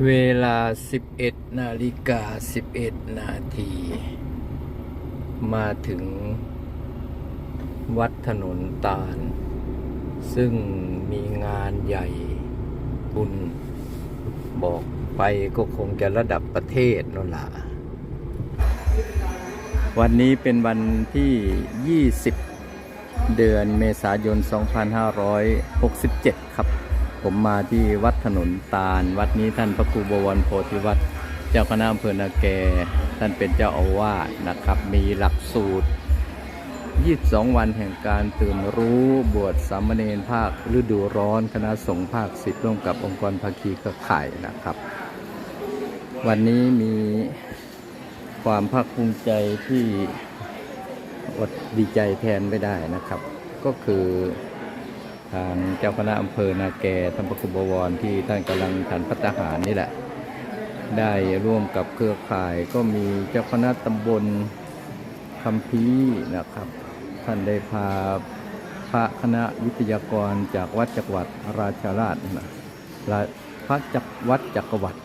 เวลา 11 นาฬิกา 11 นาที มาถึงวัดถนนตาล ซึ่งมีงานใหญ่บุญบอกไปก็คงจะระดับประเทศนั่นละวันนี้เป็นวันที่ 20 เดือนเมษายน 2567 ครับ ผมมาที่วัดถนนตาล วัดนี้ท่านพระครูบวรโพธิวัตรเจ้าคณะอำเภอนาแก ท่านเป็นเจ้าอาวาสนะครับ มีหลักสูตร 22 วันแห่งการตื่นรู้บวชสามเณรภาคฤดูร้อนคณะสงฆ์ภาคสิบร่วมกับองค์กรภาคีเครือข่ายนะครับ วันนี้มีความภาคภูมิใจที่อดดีใจแทนไม่ได้นะครับ ก็คือ ทางเจ้าคณะอำเภอนาแกท่านพระครูบวรที่ท่านกำลังฉันพัฒหารนี่แหละ ได้ร่วมกับเครือข่ายก็มีเจ้าคณะตำบลคำพีนะครับ ท่านได้พาพระคณะวิทยากรจากวัดจักรวรรดิราชราชนะพระจักรวัดจักรวรรดิ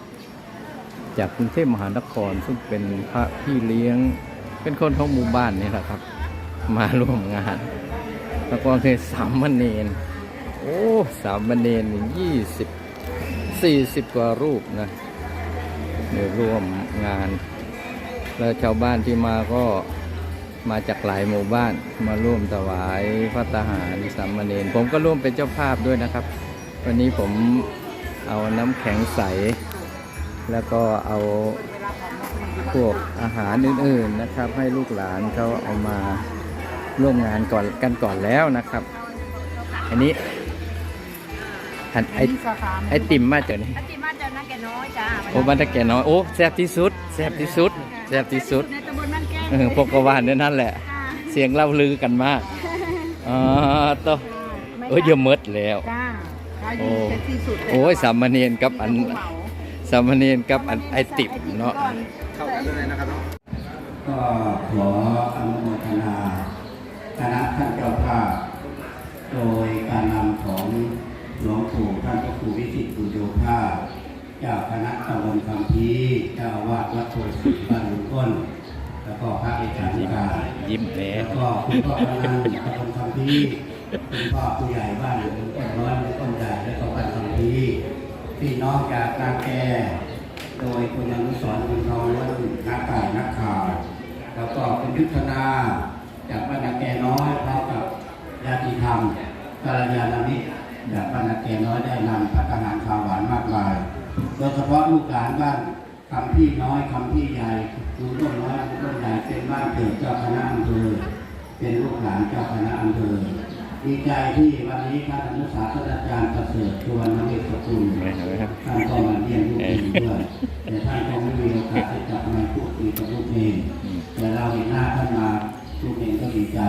จากกรุงเทพมหานครซึ่งเป็นพระพี่เลี้ยง เป็นคนของหมู่บ้านนี่แหละครับ มาร่วมงานแล้วก็คือสามเณร โอ้สามเณรยี่สิบสี่สิบกว่ารูปนะในร่วมงาน แล้วชาวบ้านที่มาก็มาจากหลายหมู่บ้านมาร่วมถวายพระตาหารสามเณรผมก็ร่วมเป็นเจ้าภาพด้วยนะครับ วันนี้ผมเอาน้ำแข็งใส แล้วก็เอาพวกอาหารอื่นๆนะครับ ให้ลูกหลานเขาเอามาร่วมงานก่อนกันก่อนแล้วนะครับ อันนี้ อันไอที่สาขาไอติมมาจากนี่ไอติมมาจากนักแก่น้อยจ้าโอ้บ้านตะแก่น้อยโอ้แซ่บที่สุดแซ่บที่สุดแซ่บที่สุดในตำบลบ้านแก้วเออพวกกวานเนี่ยนั่นแหละ จ้าเสียงเล่าลือกันมากอ๋อต่อเอ้ยเดี๋ยวหมดแล้ว จ้าขายโอ้ดีเซ็กซี่สุดโอ้ยสามเณรกับอันเหมาสามเณรกับอันไอติมเนาะ เข้ากันเลยนะครับก็ขออนุโมทนาคณะท่านเจ้าภาพโดยการนำของ หลวงปู่ท่านพระครูวิสิตบุญโยภาสเจ้าคณะตำบลคำพีเจ้าอาวาสวัดโพธิ์ศรีบ้านหลวงก้นแล้วก็พระเอกาธิการยิ้มแล้แล้ววก็คุณพ่อกำนันตำบลคำพีคุณพ่อผู้ใหญ่บ้านหลวงต้นร้อนหลวงต้นใหญ่และก็บ้านคำพีพี่น้องจากนาแกโดยคุณอนุสรณ์คุณทองและนักข่าวนักข่าวแล้วก็คุณยุทธนาจากบ้านนาแกน้อยพร้อมกับญาติธรรมกัลยาณมิตร จากบ้านนาแกน้อยได้นำพัฒหารข้าวหวานมากมาย โดยเฉพาะลูกหลานบ้านคำพี่น้อยคำพี่ใหญ่คุณต้นน้อยคุณต้นใหญ่เป็นบ้านเกิดเจ้าคณะอำเภอเป็นลูกหลานเจ้าคณะอำเภอดีใจที่วันนี้ท่านอนุสาสตราจารย์ประเสริฐชวนนเวศกุลเห็นไหมครับท่านก็มาเยี่ยมลูกเองด้วยแต่ท่านก็ไม่มีโอกาสที่จะมาพูดคุยกับลูกเองแต่เราเห็นหน้าท่านมาลูกเองก็ดีใจ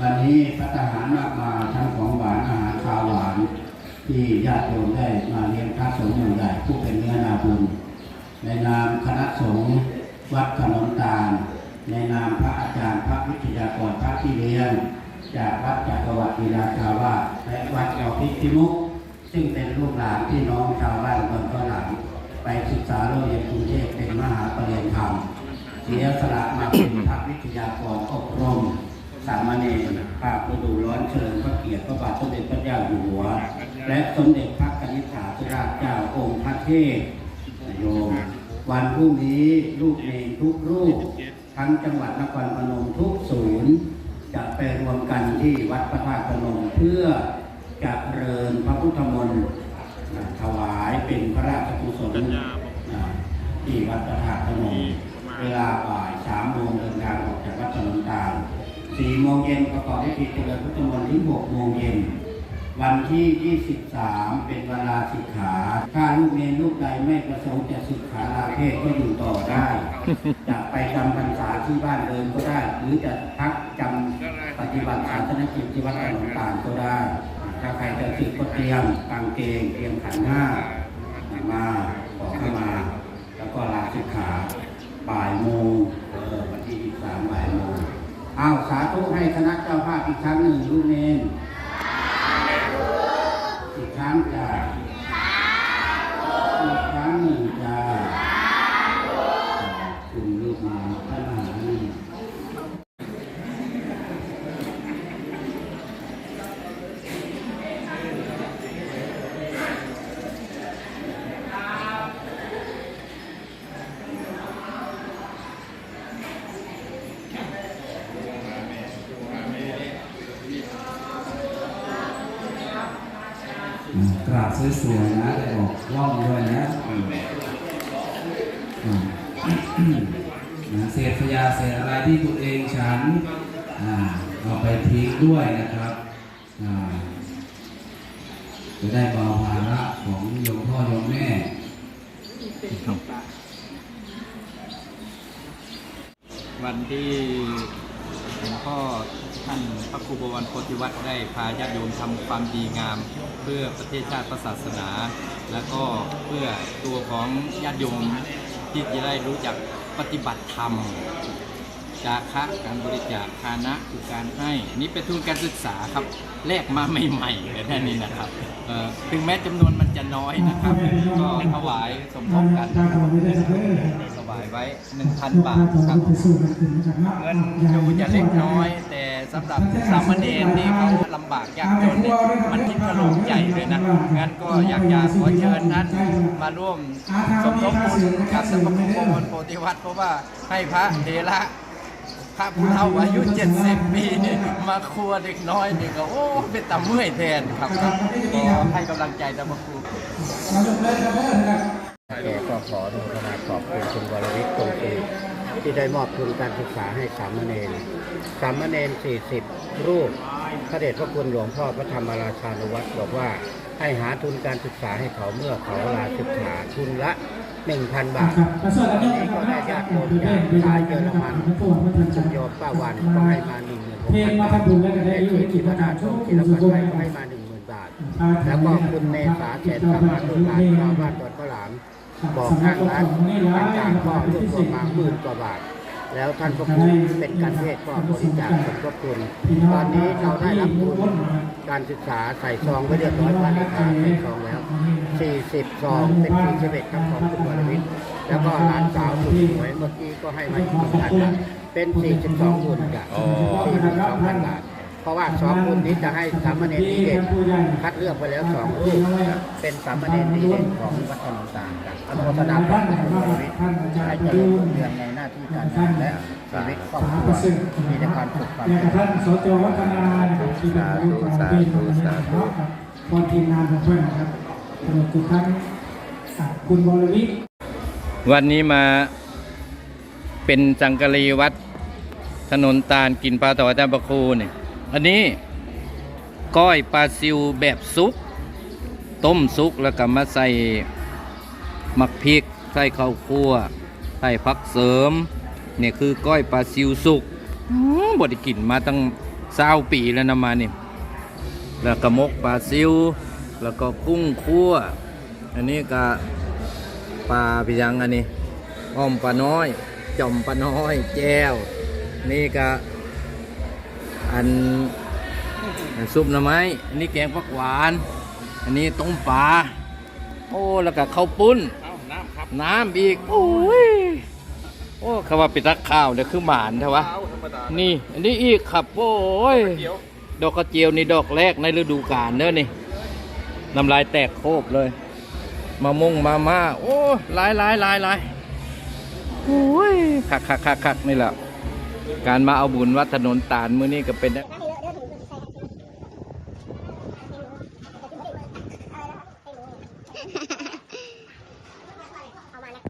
วันนี้พระทหารมากมาทั้งของหวานอาหารคาวหวาน ที่ญาติโยมได้มาเลี้ยงพระสงฆ์หมู่ใหญ่ผู้เป็นเนื้อนาบุญ ในนามคณะสงฆ์วัดขนมตาล ในนามพระอาจารย์พระวิทยากรพระที่เลี้ยงจากวัดจักรวรรดิราชาวาสและวัดเก่าพิพิมุกซึ่งเป็นลูกหลานพี่น้องชาวบ้านคนก็หลัง ไปศึกษาโรงเรียนกรุงเทพเป็นมหาปรริญญาธรรมเสียสละมาเป็นพระวิทยากรอบรม สามเณรภาคฤดูร้อนเชิญพระเกียรติพระบาทสมเด็จพระเจ้าอยู่หัว และสมเด็จพระกนิษฐาธิราชเจ้าองค์พระเทพโยม วันพรุ่งนี้ลูกเองทุกรูป ทั้งจังหวัดนครพนมทุกศูนย์ จะไปรวมกันที่วัดพระธาตุพนมเพื่อจะเริญพระพุทธมนต์ถวายเป็นพระราชกุศลที่วัดพระธาตุพนมเวลาบ่ายสามโมงเดินทางออกจาก 4โมงเย็นประกอบพิธีเจริพุทธมนต์ถึง6โมงเย็น วันที่ 23 เป็นเวลาสิกขาถ้าลูกเมนรลูกใดไม่ประสงค์จะสิกขาลาเพศก็อยู่ต่อได้ จะไปจำพรรษาที่บ้านเดิมก็ได้ หรือจะพักจำปฏิบัติศาสนกิจที่วัดหลวงต่างก็ได้ ถ้าใครจะสิกก็เตรียมตังเกงเตรียมขันหน้ามาขอเข้ามา แล้วก็ลาสิกขาบ่ายโมง อ้าวสาธุให้คณะเจ้าภาพอีกครั้งหนึ่งลูกเนน อีกครั้งจ้ะอีกครั้งหนึ่ง สวยๆนะได้ออกร่องด้วยนะอืมอ่านะเศษขยะเศษอะไรที่ตัวเองฉันอ่าเอาไปทิ้งด้วยนะครับอ่าจะได้เบาภาระของโยมพ่อโยมแม่วันที่ หลวงพ่อท่านพระครูบวรโพธิวัตรได้พาญาติโยมทำความดีงาม เพื่อประเทศชาติศาสนา แล้วก็เพื่อตัวของญาติโยมที่จะได้รู้จักปฏิบัติธรรมจาคะการบริจาคทานะคือการให้นี้เป็นทุนการศึกษาครับแลกมาใหม่ๆเลยนะนี่นะครับถึงแม้จำนวนมันจะน้อยนะครับ ก็ถวายสมทบกันนะครับายไว้ 1,000 บาทครับ เงินดูจะเล็กน้อย แต่สำหรับสามเณรที่เขาลำบากยากจนเนี่ยมันคิดกระโหลกใจเลยนะงั้นก็อยากจะขอเชิญท่านมาร่วมสมทบทุนกับสมคมมลโพธิวัตรเพราะว่าให้พระเทระพระผู้เฒ่าอายุ 70 ปีนี่มาครัวเด็กน้อยนี่ก็โอ้เป็นตาเมื่อยแทนครับขอให้กำลังใจตามครู แกก็ขออนุโมทนาขอบคุณคุณวรวิทย์คงเอกที่ได้มอบทุนการศึกษาให้สามเณรสามเณร40 รูป พระเดชพระคุณหลวงพ่อพระธรรมราชานุวัตรบอกว่าให้หาทุนการศึกษาให้เขาเมื่อเขาลาศึกษาทุนละ 1,000 บาทนนี้ก็ได้ญาติโยมจากชายเยอรมันคุณโยมป้าวันก็ให้มา1 6 0 0เพลงมาทำบุญและได้ยินกิจจวัวัตฒนาชมมกิกินรสุปัขนภาไทพยก็ให้มา10,000 บาท แล้วก็คุณเมษาเศษสามารถลูกหลานชาวบ้านดอนข้าวหลาม บอกทางร้านต่างๆก็รวบรวมมาหมื่นกว่าบาท แล้วท่านพระครูเป็นการเทศน์ก็บริจาคสมทบทุนตอนนี้เราได้รับทุนการศึกษาใส่ซองไว้เรียบร้อยพระเลขาใส่ซองแล้ว 40 ซองเป็น41ครับของคุณวรวิทย์แล้วก็หลานสาวสุดสวยเมื่อกี้ก็ให้มาอีกหนึ่งพันบาทเป็น 42ทุนจ้ะ42พันบาท เพราะว่าสองทุนนี้จะให้สามเณรดีเด่นคัดเลือกไปแล้วสองรูปเป็นสามเณรดีเด่นของวัดถนนต่างกันอนุโมทนาขอบคุณคุณวรวิทย์ให้เจริญรุ่งเรืองในหน้าที่การงานและชีวิตครอบครัวมีแต่ความสุขความเจริท่านสจวัฒนาที่ได้ร่วมกันเป็นนะครับพรทีมงานของเพื่อนครับตลอดทุกท่านคุณบรวิทวันนี้มาเป็นจังกะรีวัดถนนตาลกินปลาต่ออาจาประคูเนี่ย อันนี้ก้อยปลาซิวแบบซุก ต้มซุกแล้วก็มาใส่หมักพริก ใส่ข้าวคั่ว ใส่ผักเสริม เนี่ยคือก้อยปลาซิวสุกอื้อบดกินมาตั้งเศร้าปีแล้วนะมานี่แล้วก็มกปลาซิว แล้วก็กุ้งคั่ว อันนี้ก็ปลาพิยังอันนี้อ้อมปลาน้อย จอมปลาน้อย แจ้วนี่ก็ อันอันซุปหน่อไม้อันนี้แกงผักหวาน อันนี้ต้มปลาโอ้แล้วก็ข้าวปุ้นน้ำครับน้ำอีกโอ้ยโอ้คำว่าปิดรักข้าวเนี่ยคือหมานใช่ปะนี่อันนี้อีกครับโอ้ยดอกกระเจียวนี่ดอกแรกในฤดูกาลเนอะนี่น้ำลายแตกโคบเลยมามงมาม่าโอ้หลายหลายหลายหลายโอ้ยคักคักคักคักนี่แหละ การมาเอาบุญวัดถนนตาลมื้อนี้ก็เป็น